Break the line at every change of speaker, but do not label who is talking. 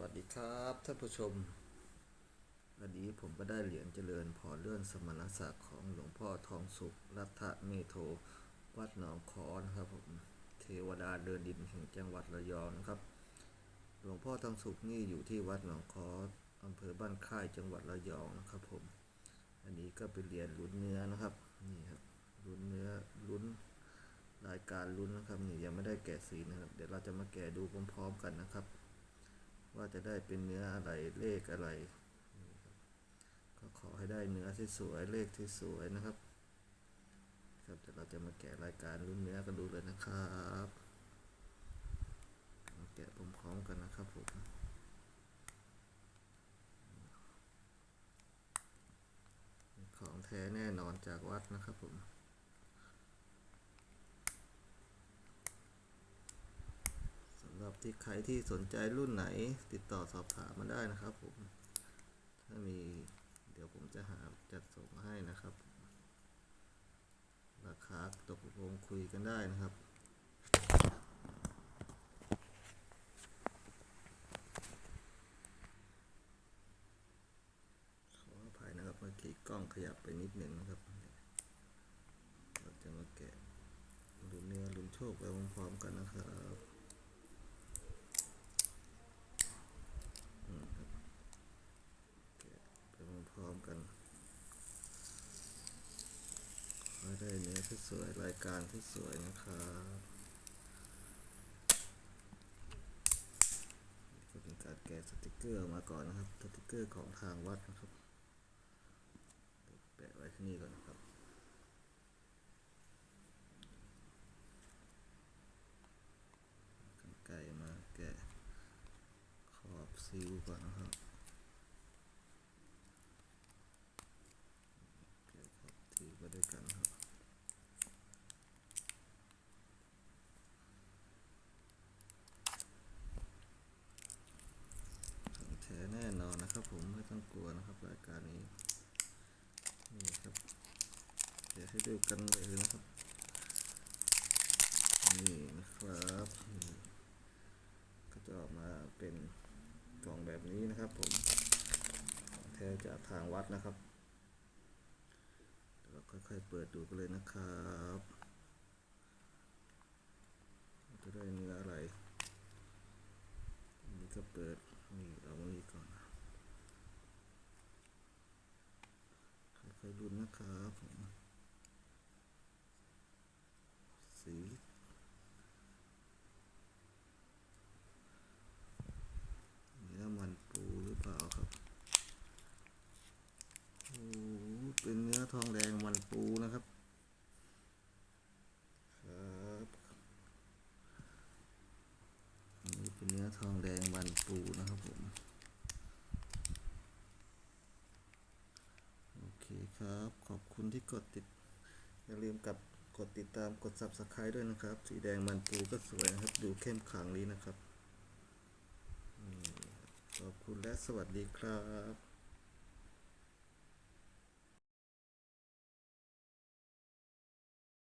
วัสดีครับท่านผู้ชม วันนี้ผมก็ได้เหรียญเจริญพรเลื่อนสมณศักดิ์ของหลวงพ่อทองสุขรัตเมโท วัดหนองคอนะครับผมเทวดาเดินดินแห่งจังหวัดระยองนะครับ หลวงพ่อทองสุขนี่อยู่ที่วัดหนองคออำเภอบ้านค่ายจังหวัดระยองนะครับผม อันนี้ก็เป็นเหรียญลุ้นเนื้อนะครับนี่ครับลุ้นเนื้อลุ้นรายการลุ้นนะครับนี่ยังไม่ได้แกะสีนะครับ เดี๋ยวเราจะมาแกะดูพร้อมๆกันนะครับ ว่าจะได้เป็นเนื้ออะไรเลขอะไร ก็ขอให้ได้เนื้อที่สวยเลขที่สวยนะครับ ครับเดี๋ยวเราจะมาแกะรายการรุ่นเนื้อกันดูเลยนะครับมาแกะพร้อมๆกันนะครับผมของแท้แน่นอนจากวัดนะครับผม สำหรับ ที่ใครที่สนใจรุ่นไหนติดต่อสอบถามมาได้นะครับผม ถ้ามีเดี๋ยวผมจะหาจัดส่งให้นะครับ ราคาตกลงคุยกันได้นะครับขออภัยนะครับเมื่อกี้กล้องขยับไปนิดหนึ่งนะครับ เราจะมาแกะลุ้นเนื้อลุ้นโชคไปพร้อมๆกันนะครับ ไปพร้อมๆกันขอ ให้ได้เนื้อที่สวยรายการที่สวยนะครับก็เป็นการแกะสติกเกอร์มาก่อนนะครับสติกเกอร์ของทางวัดนะครับเดี๋ยวแปะไว้ที่นี่ก่อนนะครับกันไก่มาแกะขอบซิลก่อนนะครับ โอเคครับถือไปด้วยกันครับของแท้แน่นอนนะครับผม ไม่ต้องกลัวนะครับรายการนี้ นี่ครับ เดี๋ยวให้ดูกันเลยนะครับ นี่นะครับก็จะออกมาเป็นกล่องแบบนี้นะครับ ผมแท้จากทางวัดนะครับเราค่อยๆเปิดดูกันเลยนะครับจะได้เนื้ออะไรนนี้ก็เปิดนี่เอาอันนี้ก่อน ค่อยๆลุ้นะครับผมสีเนื้อมันปูหรือเปล่าครับโอ้เป็นเนื้อทองแดงมันปูนะครับครับนนี้เป็นเนื้อทองแดงมันปูนะครับผม โอเครับ ขอบคุณที่กดติด อย่าลืมกับกดติดตามกด subscribe ด้วยนะครับ สีแดงมันปูก็สวยนะครับ ดูเข้มขลังนี้นะครับ ขอบคุณและสวัสดีครับ